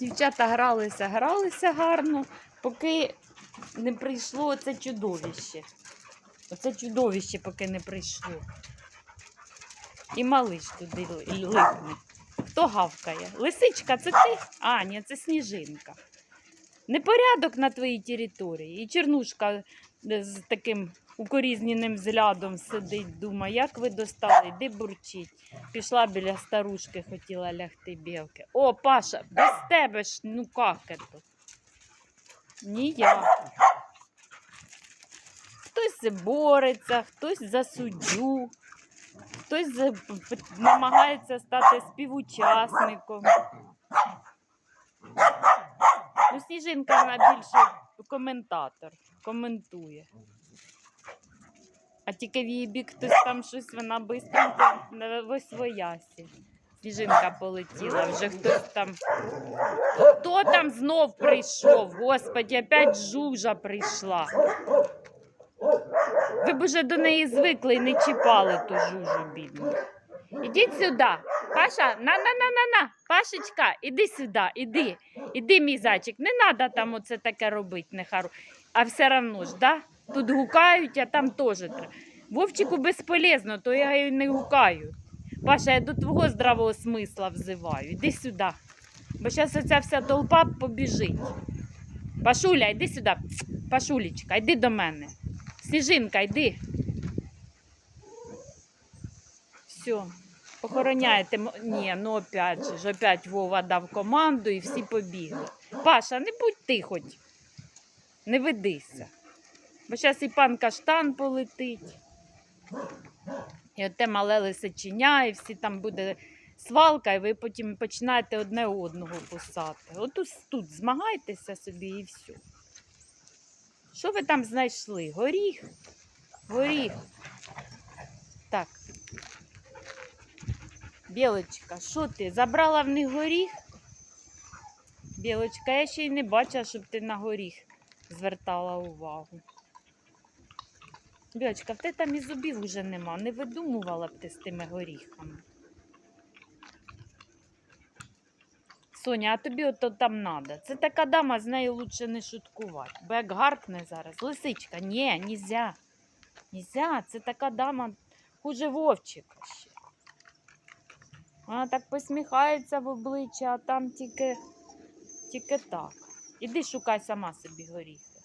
Дівчата гралися, гралися гарно, поки не прийшло оце чудовище. Оце чудовище, поки не прийшло. І малиш туди ли- липне. Хто гавкає? Лисичка, це ти? А, ні, це сніжинка. Непорядок на твоїй території. І чернушка е, з таким укорізненим взглядом сидить, думає, як ви достали, де бурчить. Пішла біля старушки, хотіла лягти білки. О, Паша, без тебе ж, ну як це? Ніяк. Хтось бореться, хтось за суддю, хтось намагається стати співучасником. Ну, Сніжинка вона більше коментатор, коментує. А тільки в її бік хтось там щось, вона бистренько на восвоясі. Сніжинка полетіла, вже хтось там. Хто там знов прийшов? Господі, опять жужа прийшла. Ви б уже до неї звикли і не чіпали ту жужу бідну. Ідіть сюди. Паша, на на на на на. Пашечка, іди сюди, іди. Іди, мій зайчик. Не треба там оце таке робити, нехару. А все одно ж, да? Тут гукають, а там теж треба. Вовчику безполезно, то я й не гукаю. Паша, я до твого здравого смисла взиваю. Іди сюди. Бо зараз оця вся толпа побіжить. Пашуля, йди сюди. Пашулечка, йди до мене. Сніжинка, йди. Все. Похороняєте. м- Ні, ну опять же, ж, опять Вова дав команду і всі побігли. Паша, не будь ти хоч. Не ведися. Бо зараз і пан каштан полетить. І оте мале лисиченя, і всі там буде свалка, і ви потім починаєте одне одного кусати. От тут змагайтеся собі і все. Що ви там знайшли? Горіх? Горіх. Білочка, що ти? Забрала в них горіх? Білочка, я ще й не бачила, щоб ти на горіх звертала увагу. Білочка, в тебе там і зубів вже нема. Не видумувала б ти з тими горіхами. Соня, а тобі ото там надо. Це така дама, з нею лучше не шуткувати. Бо як гаркне зараз. Лисичка, ні, нельзя. Нельзя, це така дама хуже вовчика ще. Вона так посміхається в обличчя, а там тільки, тільки так. Іди шукай сама собі горіх.